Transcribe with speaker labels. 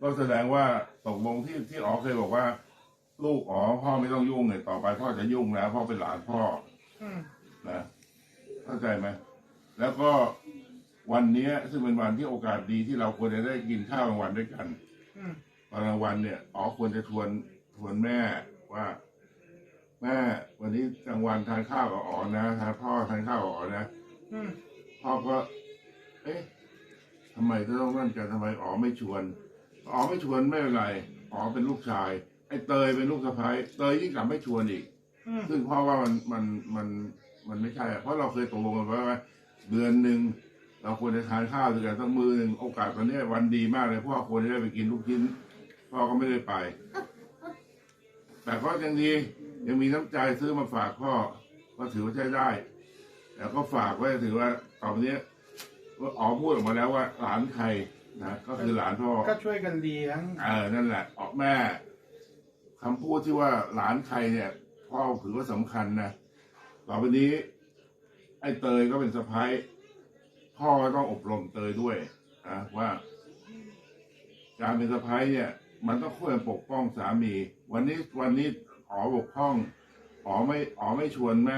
Speaker 1: ก็แสดงว่าตกลงที่ที่อ๋อเคยบอกว่า ลูกอ๋อพ่อไม่ต้องยุ่งเลยต่อไปพ่อจะยุ่งแล้วพ่อเป็นหลานพ่อ
Speaker 2: อืม
Speaker 1: นะเข้าใจไหมแล้วก็วันเนี้ยซึ่งเป็นวันที่โอกาสดีที่เราควรจะได้กินข้าวกลางวันด้วยกัน
Speaker 2: อืม
Speaker 1: ตอนกลางวันเนี่ยอ๋อควรจะชวนชวนแม่ว่า แม่วันนี้กลางวันทานข้าวกับอ๋อนะทานพ่อทานข้าวกับอ๋อนะ
Speaker 2: อืม
Speaker 1: พ่อก็ เอ๊ะทำไมต้องนั่นกันทำไมอ๋อไม่ชวน อ๋อไม่ชวนไม่เป็นไรอ๋อเป็นลูกชาย ไอ้เตยเป็นลูกสะใภ้เตยยิ่งกลับไม่ชวนอีก
Speaker 2: อืม
Speaker 1: ซึ่งพ่อว่ามันมันมันมันไม่ใช่อะเพราะเราเคยตกลงกันไว้ว่าเดือนหนึ่งเราควรจะทานข้าวด้วยกันสักมือหนึ่งโอกาสวันเนี้ยวันดีมากเลยพ่อควรจะได้ไปกินลูกชิ้นพ่อก็ไม่ได้ไป แต่ก็ยังดียังมีน้ำใจซื้อมาฝากพ่อก็ถือว่าใช้ได้ แล้วก็ฝากไว้ถือว่าต่อไปนี้ว่าอ๋อพูดออกมาแล้วว่าหลานใคร นะก็คือหลานพ่อ
Speaker 2: ก็ช่วยกันดีทั้ง
Speaker 1: เออนั่นแหละออกแม่คำพูดที่ว่าหลานใครเนี่ยพ่อถือว่าสำคัญนะต่อไปนี้ ไอ้เตยก็เป็นสะพ้ายพ่อก็ต้องอบรมเตยด้วยนะว่า การเป็นสะพ้ายเนี่ย มันต้องควรปกป้องสามี วันนี้วันนี้อ๋อบกพร่องอ๋อไม่อ๋อไม่ชวนแม่